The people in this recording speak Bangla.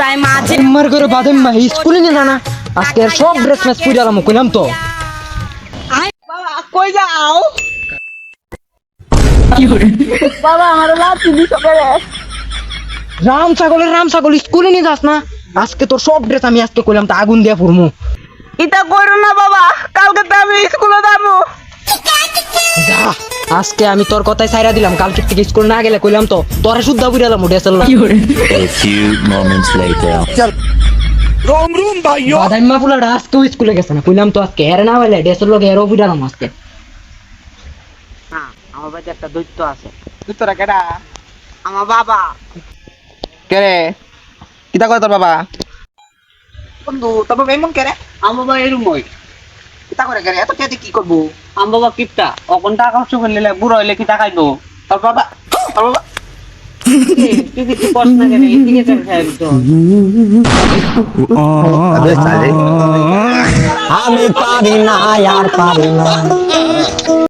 পুরাই মাঝে আমার করে বাদে মা স্কুলে নিয়ে জানা আজকে সব ড্রেস ম্যাচ পুরে আলাম কইলাম তো। কই যাও? রাম ছাগলের রাম ছাগল স্কুলে নিয়ে যাস না। আজকে তোর সব ড্রেস আমি আজকে কইলাম তো আগুন দিয়া ফুরমু। এটা করো না বাবা কালকে তো আমি স্কুলে যাব। যা। আজকে আমি তোর কথাই ছাইরা দিলাম কালকে থেকে স্কুল না গেলে কইলাম তো তোরে শুদ্ধা বুড়ে এলাম ড্রেসের A few moments later. বাদাইমা ফুলাটা আজকেও স্কুলে গেছে না কইলাম তো আজকে এর না হইলে ড্রেসের লোক এরও বুড়ালাম আজকে। আমার বাড়িতে একটা দৈত্য আছে। দৈত্যরা কেডা? আমার বাবা। কে রে? কিতা করে তোর বাবা? বন্ধু তোর বাবা এমন কে রে? আমার বাবা এরম ওই করে কে এত কেটে কি করব? বাবা কিপটা অকন টাকা খরচ করলে বুড়ো হইলে কি টাকাইবো তোর বাবা তোর বাবা। তো? আমি পারি না আর পারি না।